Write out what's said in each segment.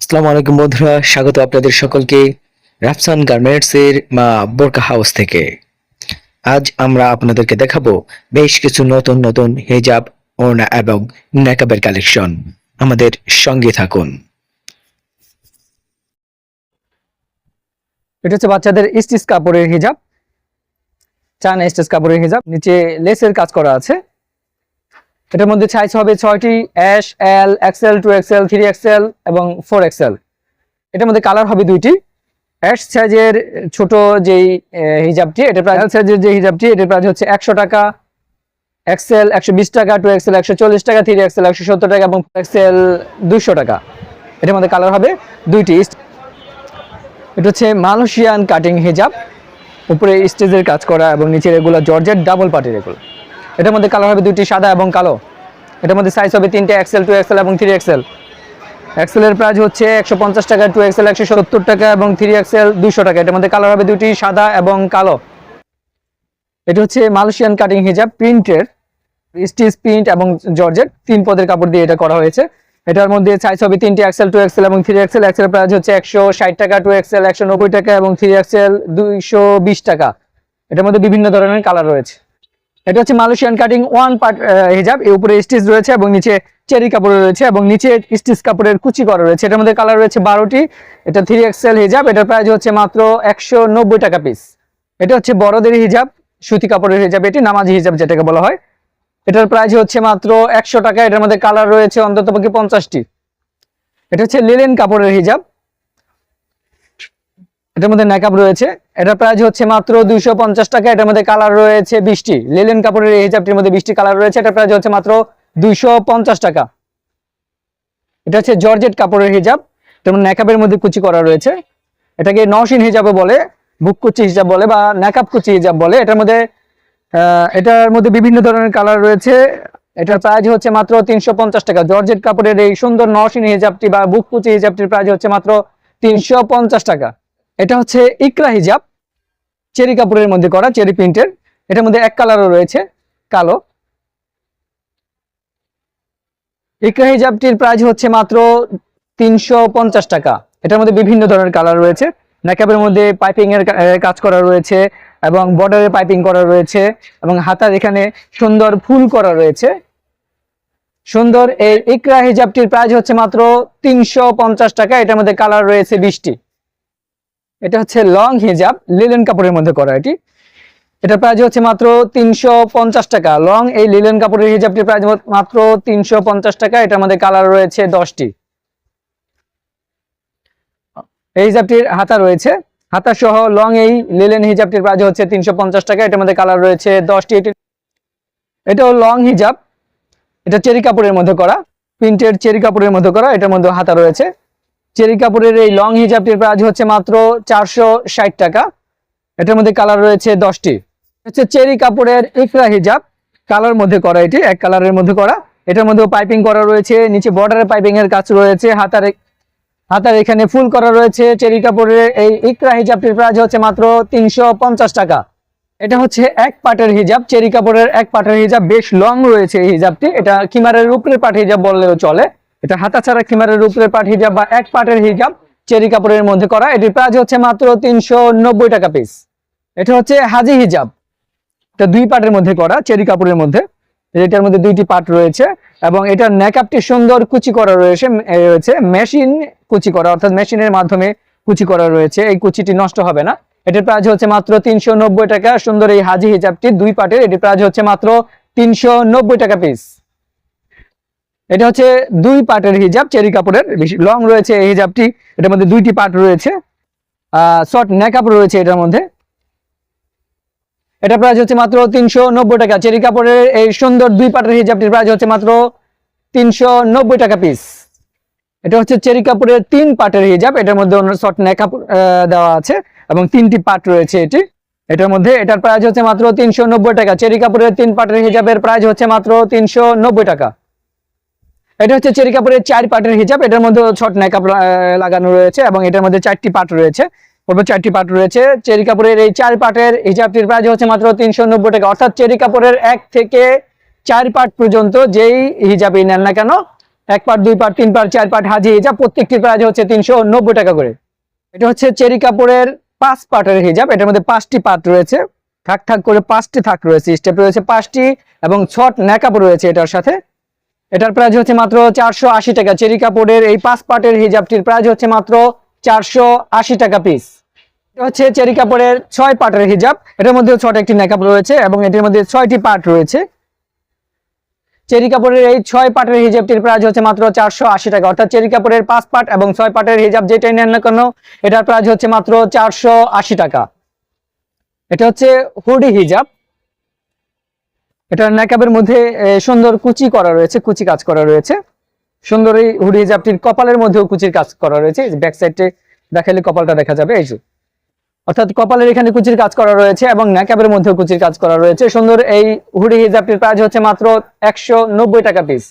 আসসালামু আলাইকুম বন্ধুরা, স্বাগত আপনাদের সকলকে রাফসান গার্মেন্টস এর মা বোরকা হাউস থেকে। আজ আমরা আপনাদেরকে দেখাবো বেশ কিছু নতুন নতুন হিজাব, ওড়না এবং নেকাবের কালেকশন। আমাদের সঙ্গে থাকুন। এটা হচ্ছে বাচ্চাদের স্টিচ কাপড়ের হিজাব, চায়না স্টিচ কাপড়ের হিজাব। নিচে লেসের কাজ করা আছে। এটার মধ্যে সাইজ হবে ছয়টি S L XL two XL three XL এবং ফোর এক্সেল এটার মধ্যে কালার হবে দুইটি। এস সাইজের ছোট যেই হিজাবটি এটা প্রাইস এল সাইজের যে হিজাবটি, এটার প্রাইস হচ্ছে একশো টাকা। এক্সেল একশো বিশ টাকা টু এক্সেল একশো চল্লিশ টাকা থ্রি এক্সেল একশো সত্তর টাকা এবং এক্সেল দুশো টাকা। এটার মধ্যে কালার হবে দুইটি। এটা হচ্ছে মালয়েশিয়ান কাটিং হিজাব। উপরে স্টেজের কাজ করা এবং নিচের এগুলো জর্জেট ডাবল পার্টির এগুলো এটার মধ্যে কালার হবে দুটি সাদা এবং কালো। এটার মধ্যে সাইজ হবে তিনটে এক্সেল টু এক্সেল এবং থ্রি এক্সেল এক্সেলের প্রাইস হচ্ছে একশো পঞ্চাশ টাকা টু এক্সেল একশো সত্তর টাকা এবং থ্রি এক্সেল দুশো টাকা। এটার মধ্যে কালার হবে দুটি সাদা এবং কালো। এটা হচ্ছে মালয়েশিয়ান কাটিং হিজাব প্রিন্টের স্টিচ প্রিন্ট এবং জর্জেট। তিন পদের কাপড় দিয়ে এটা করা হয়েছে। এটার মধ্যে সাইজ হবে তিনটি এক্সেল টু এক্সেল এবং থ্রি এক্সেল এক্সেল প্রাইস হচ্ছে একশো ষাট টাকা টু এক্সেল একশো নব্বই টাকা এবং থ্রি এক্সেল দুইশো বিশ টাকা। এটার মধ্যে বিভিন্ন ধরনের কালার রয়েছে। এটা হচ্ছে মালয়েশিয়ান কাটিং ওয়ান পার্ট হিজাব। এর উপরে স্টিচ রয়েছে এবং নিচে চেরি কাপড় রয়েছে এবং নিচে স্টিচ কাপড়ের কুচি করা রয়েছে। এটার মধ্যে কালার রয়েছে বারোটি। এটা থ্রি এক্সেল হিজাব। এটার প্রাইস হচ্ছে মাত্র একশো নব্বই টাকা পিস এটা হচ্ছে বড়দের হিজাব, সুতি কাপড়ের হিজাব। এটি নামাজি হিজাব যেটাকে বলা হয়। এটার প্রাইস হচ্ছে মাত্র একশো টাকা। এটার মধ্যে কালার রয়েছে অন্তত পক্ষে পঞ্চাশটি। এটা হচ্ছে লিলেন কাপড়ের হিজাব। এটার মধ্যে নেকাব রয়েছে। এটার প্রাইস হচ্ছে মাত্র দুইশো পঞ্চাশ টাকা। এটার মধ্যে কালার রয়েছে বিশটি লিলেন কাপড়ের এই হিজাবটির মধ্যে বিশটি কালার রয়েছে। এটার প্রাইস হচ্ছে মাত্র দুইশো পঞ্চাশ টাকা। এটা হচ্ছে জর্জেট কাপড়ের হিজাব। যেমন নেকাবের মধ্যে কুচি করা রয়েছে। এটাকে নওশিন হিজাবে বলে বুক কুচি হিজাব বলে বা নেকাব কুচি হিজাব বলে। এটার মধ্যে এটার মধ্যে বিভিন্ন ধরনের কালার রয়েছে। এটার প্রাইস হচ্ছে মাত্র তিনশো পঞ্চাশ টাকা। জর্জেট কাপড়ের এই সুন্দর নওশিন হিজাবটি বা বুক কুচি হিজাবটির প্রাইস হচ্ছে মাত্র তিনশো পঞ্চাশ টাকা। এটা হচ্ছে ইকরা হিজাব। চেরি কাপড়ের মধ্যে করা চেরি প্রিন্টের। এটার মধ্যে এক কালারও রয়েছে, কালো। ইকরা হিজাবটির প্রাইস হচ্ছে মাত্র তিনশো পঞ্চাশ টাকা। এটার মধ্যে বিভিন্ন ধরনের কালার রয়েছে। নেকাবের মধ্যে পাইপিং এর কাজ করা রয়েছে এবং বর্ডারে পাইপিং করা রয়েছে এবং হাতার এখানে সুন্দর ফুল করা রয়েছে। সুন্দর এই ইকরা হিজাবটির প্রাইস হচ্ছে মাত্র তিনশো পঞ্চাশ টাকা। এটার মধ্যে কালার রয়েছে বিশটি এটা হচ্ছে লং হিজাব লিলেন কাপড়ের মধ্যে করা এটি। এটা প্রাইস হচ্ছে মাত্র তিনশো পঞ্চাশ টাকা। লং এই লিলেন কাপড়ের হিজাবটির প্রাইস মাত্র তিনশো পঞ্চাশ টাকা। এটার মধ্যে কালার রয়েছে দশটি। এই হিজাবটির হাতা রয়েছে। হাতা সহ লং এই লিলেন হিজাবটির প্রাইস হচ্ছে তিনশো পঞ্চাশ টাকা। এটার মধ্যে কালার রয়েছে দশটি। এটি এটাও লং হিজাব এটা চেরি কাপড়ের মধ্যে করা। প্রিন্টের চেরি কাপড়ের মধ্যে করা। এটার মধ্যে হাতা রয়েছে। চেরি কাপড়ের এই লং হিজাবটির প্রাইস হচ্ছে মাত্র চারশো ষাট টাকা। এটার মধ্যে কালার রয়েছে দশটি। হচ্ছে চেরি কাপড়ের ইকরা হিজাব কালার মধ্যে করা এটি, এক কালারের মধ্যে করা। এটার মধ্যে পাইপিং করা রয়েছে, নিচে বর্ডারে পাইপিং এর কাজ রয়েছে, হাতার হাতার এখানে ফুল করা রয়েছে চেরি কাপড়ের এই ইকরা হিজাবটির প্রাইস হচ্ছে মাত্র তিনশো পঞ্চাশ টাকা। এটা হচ্ছে এক পাটের হিজাব চেরি কাপড়ের এক পাটের হিজাব বেশ লং রয়েছে এই হিজাবটি এটা কিমারের উপরের পাট হিজাব বললেও চলে। এটা হাতা ছাড়া কিমারের উপরের পাট হিজাব বা এক পাটের হিজাব, চেরি কাপড়ের মধ্যে করা। এটির প্রাইস হচ্ছে মাত্র তিনশো নব্বই টাকা পিস এটা হচ্ছে হাজি হিজাব। এটা দুই পাটের মধ্যে করা, চেরি কাপড়ের মধ্যে। এটার মধ্যে দুইটি পাট রয়েছে এবং এটার নেকআপটি সুন্দর কুচি করা রয়েছে রয়েছে মেশিন কুচি করা, অর্থাৎ মেশিনের মাধ্যমে কুচি করা রয়েছে। এই কুচিটি নষ্ট হবে না। এটার প্রাইস হচ্ছে মাত্র তিনশো নব্বই টাকা। সুন্দর এই হাজি হিজাবটি দুই পাটের। এটির প্রাইস হচ্ছে মাত্র তিনশো নব্বই টাকা পিস এটা হচ্ছে দুই পাটের হিজাব, চেরি কাপড়ের লং রয়েছে এই হিজাবটি। এটার মধ্যে দুইটি পাট রয়েছে। শর্ট নেকআপ রয়েছে এটার মধ্যে। এটা প্রাইস হচ্ছে মাত্র তিনশো নব্বই টাকা। চেরি কাপড়ের এই সুন্দর দুই পাটের হিজাবটির প্রাইস হচ্ছে মাত্র তিনশো নব্বই টাকা পিস এটা হচ্ছে চেরি কাপড়ের তিন পাটের হিজাব। এটার মধ্যে অন্য শর্ট নেকআপ দেওয়া আছে এবং তিনটি পাট রয়েছে এটি। এটার মধ্যে এটার প্রাইস হচ্ছে মাত্র তিনশো নব্বই টাকা। চেরি কাপড়ের তিন পাটের হিজাবের প্রাইস হচ্ছে মাত্র তিনশো নব্বই টাকা। এটা হচ্ছে চেরি কাপড়ের চার পাটের হিজাব। এটার মধ্যে শর্ট নেকআপ লাগানো রয়েছে এবং এটার মধ্যে চারটি পাট রয়েছে। পূর্বে চারটি পাট রয়েছে। চেরি কাপড়ের এই চার পাটের হিজাবটির প্রাইস হচ্ছে মাত্র তিনশো নব্বই টাকা। অর্থাৎ চেরি কাপড়ের এক থেকে চার পাট পর্যন্ত যেই হিজাবই নেন না কেন, এক পার্ট দুই পার্ট তিন পার্ট চার পার্ট হাজি হিজাব, প্রত্যেকটির প্রাইস হচ্ছে তিনশো নব্বই টাকা করে। এটা হচ্ছে চেরি কাপড়ের পাঁচ পার্টের হিজাব। এটার মধ্যে পাঁচটি পার্ট রয়েছে। থাক থাক করে পাঁচটি থাক রয়েছে। স্টেপ রয়েছে পাঁচটি এবং ছট ন্যাকাপ রয়েছে এটার সাথে। এটার প্রাইস হচ্ছে মাত্র চারশো আশি টাকা। চেরি কাপড়ের এই পাঁচ পার্টের হিজাবটির প্রাইস হচ্ছে মাত্র চারশো আশি টাকা পিস হচ্ছে চেরি কাপড়ের ছয় পার্টের হিজাব। এটার মধ্যে ছোট একটি নেকাপ রয়েছে এবং এটির মধ্যে ছয়টি পার্ট রয়েছে। চেরি কাপড়ের এই ছয় পার্টের হিজাবটির প্রাইস হচ্ছে মাত্র চারশো আশি টাকা। অর্থাৎ চেরি কাপড়ের পাঁচ পার্ট এবং ছয় পার্টের হিজাব যেটাই নেন না কেন, এটার প্রাইস হচ্ছে মাত্র চারশো আশি টাকা। এটা হচ্ছে হুডি হিজাব। এটা নেকাবের মধ্যে সুন্দর কুচি করা রয়েছে, কুচি কাজ করা রয়েছে। সুন্দর এই হুডি হিজাবটির কপালের মধ্যেও কুচির কাজ করা রয়েছে। ব্যাক সাইডে দেখালে কপালটা দেখা যাবে, এই যে। অর্থাৎ কপালের এখানে কুচির কাজ করা রয়েছে এবং নেকাবের মধ্যেও কুচির কাজ করা রয়েছে। সুন্দর এই হুডি হিজাবটির প্রাইস হচ্ছে মাত্র একশো নব্বই টাকা পিস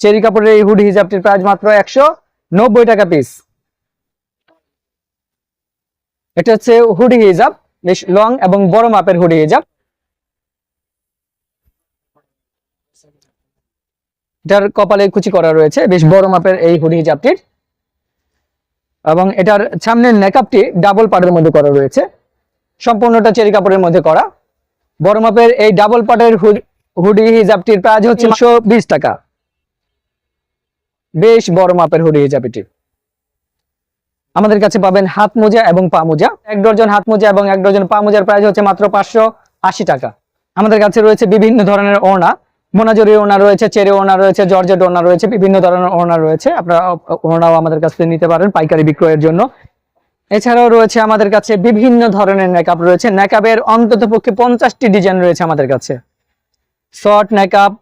চেরি কাপড়ের এই হুডি হিজাবটির প্রাইস মাত্র একশো নব্বই টাকা পিস এটা হচ্ছে হুডি হিজাব, বেশ লং এবং বড় মাপের হুডি হিজাব। এটার কপালে কুচি করা রয়েছে, বেশ বড় মাপের এই হুডি হিজাবটির। এবং এটার সামনের নেকআপটি ডাবল পার্টের মধ্যে করা রয়েছে। সম্পূর্ণটা চেরি কাপড়ের মধ্যে করা। বড় মাপের এই ডাবল পার্টের হুডি হিজাবটির প্রাইস হচ্ছে একশো বিশ টাকা। বেশ বড় মাপের হুডি হিজাব এটি আমাদের কাছে পাবেন হাত মোজা এবং পা মোজা। এক ডজন হাত মোজা এবং এক ডজন পা মোজার প্রাইস হচ্ছে মাত্র পাঁচশো আশি টাকা। আমাদের কাছে রয়েছে বিভিন্ন ধরনের ওড়না। মোনাজরি ওনার রয়েছে, চেরে ওনার রয়েছে, জর্জেট ওনার রয়েছে, বিভিন্ন ধরনের ওনার রয়েছে। আপনারা ওড়নাও আমাদের কাছ থেকে নিতে পারেন পাইকারি বিক্রয়ের জন্য। এছাড়াও রয়েছে আমাদের কাছে বিভিন্ন ধরনের নেকআপ রয়েছে। নেকআপের অন্তত পক্ষে পঞ্চাশটি ডিজাইন রয়েছে আমাদের কাছে। শর্ট নেকআপ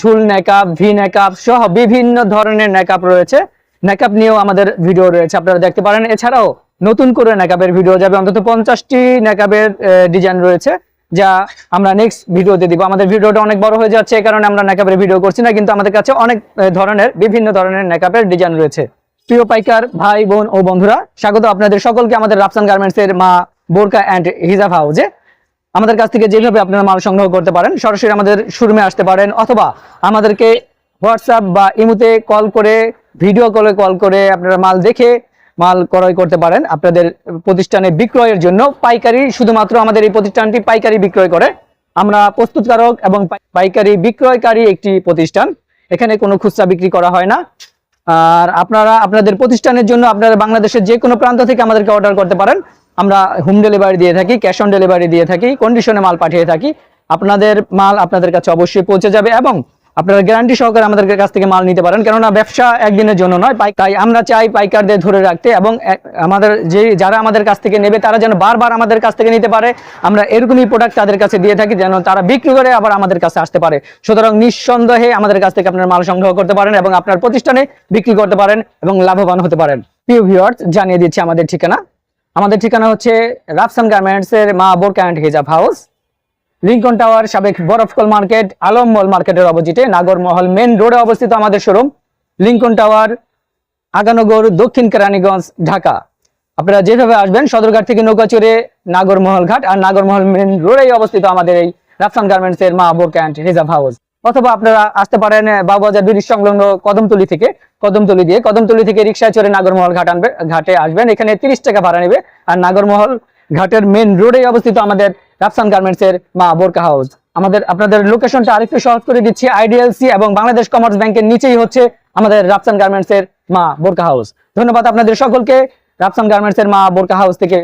ঝুল নেকআপ ভি নেকআপ সহ বিভিন্ন ধরনের নেকআপ রয়েছে। নেকআপ নিয়েও আমাদের ভিডিও রয়েছে, আপনারা দেখতে পারেন। এছাড়াও নতুন করে নেকআপের ভিডিও যাবে। অন্তত পঞ্চাশটি নেকআপের ডিজাইন রয়েছে। যা আমরা নেক্সট ভিডিওতে দিব। আমাদের ভিডিওটা অনেক বড় হয়ে যাচ্ছে, এই কারণে আমরা নেকআপের ভিডিও করছি না, কিন্তু আমাদের কাছে অনেক ধরনের, বিভিন্ন ধরনের নেকআপের ডিজাইন রয়েছে। প্রিয় পাইকার ভাই, বোন ও বন্ধুরা, স্বাগত আপনাদের সকলকে আমাদের রাফসান গার্মেন্টস এর মা বোরকা অ্যান্ড হিজাব হাউজে আমাদের কাছ থেকে যেভাবে আপনারা মাল সংগ্রহ করতে পারেন, সরাসরি আমাদের শোরুমে আসতে পারেন, অথবা আমাদেরকে হোয়াটসঅ্যাপ বা ইমুতে কল করে ভিডিও কলে কল করে আপনারা মাল দেখে মাল ক্রয় করতে পারেন। আপনাদের প্রতিষ্ঠানে বিক্রয়ের জন্য পাইকারি, শুধুমাত্র আমাদের এই প্রতিষ্ঠানটি পাইকারি বিক্রয় করে। আমরা প্রস্তুতকারক এবং পাইকারি বিক্রয়কারী একটি প্রতিষ্ঠান। এখানে কোনো খুচরা বিক্রি করা হয় না। আর আপনারা, আপনাদের প্রতিষ্ঠানের জন্য আপনারা বাংলাদেশের যে কোনো প্রান্ত থেকে আমাদেরকে অর্ডার করতে পারেন। আমরা হোম ডেলিভারি দিয়ে থাকি, ক্যাশ অন ডেলিভারি দিয়ে থাকি, কন্ডিশনে মাল পাঠিয়ে থাকি। আপনাদের মাল আপনাদের কাছে অবশ্যই পৌঁছে যাবে এবং আপনারা গ্যারান্টি সহকারে আমাদের কাছ থেকে মাল নিতে পারেন। কেননা ব্যবসা একদিনের জন্য নয় তাই আমরা চাই পাইকারদের ধরে রাখতে এবং আমাদের যে যারা আমাদের কাছ থেকে নেবে, তারা যেন বারবার আমাদের কাছ থেকে নিতে পারে। আমরা এরকমই প্রোডাক্ট তাদের কাছে দিয়ে থাকি যেন তারা বিক্রি করে আবার আমাদের কাছে আসতে পারে। সুতরাং নিঃসন্দেহে আমাদের কাছ থেকে আপনার মাল সংগ্রহ করতে পারেন এবং আপনার প্রতিষ্ঠানে বিক্রি করতে পারেন এবং লাভবান হতে পারেন। প্রিয় ভিউয়ার্স জানিয়ে দিচ্ছি আমাদের ঠিকানা। আমাদের ঠিকানা হচ্ছে রাফসান গার্মেন্টস এর মা বোরকা অ্যান্ড হিজাব হাউস লিঙ্কন টাওয়ার সাবেক বরফকল মার্কেট, আলম মল মার্কেটের অপোজিটে নাগরমহল মেন রোডে অবস্থিত আমাদের শোরুম লিঙ্কন টাওয়ার আগানগর, দক্ষিণ কেরানীগঞ্জ, ঢাকা। আপনারা যেভাবে আসবেন, সদরঘাট থেকে নৌকা চড়ে নাগরমহল ঘাট আর নাগরমহল মেন রোডেই অবস্থিত আমাদের এই রাফসান গার্মেন্টস এর মা বোরকা অ্যান্ড হিজাব হাউস অথবা আপনারা আসতে পারেন বাবুবাজার ব্রিজ সংলগ্ন কদমতলি থেকে, কদমতলি দিয়ে কদমতলি থেকে রিক্সায় চড়ে নাগরমহল ঘাট আনবে, ঘাটে আসবেন। এখানে তিরিশ টাকা ভাড়া নেবে আর নাগরমহল ঘাটের মেন রোডে অবস্থিত আমাদের রাফসান গার্মেন্টস এর মা বোরকা হাউস আমাদের, আপনাদের লোকেশনটা আরেকটু সহজ করে দিচ্ছি। আইডিএলসি এবং বাংলাদেশ কমার্স ব্যাংকের নিচেই হচ্ছে আমাদের রাফসান গার্মেন্টস এর মা বোরকা হাউস ধন্যবাদ আপনাদের সকলকে। রাফসান গার্মেন্টস এর মা বোরকা হাউস থেকে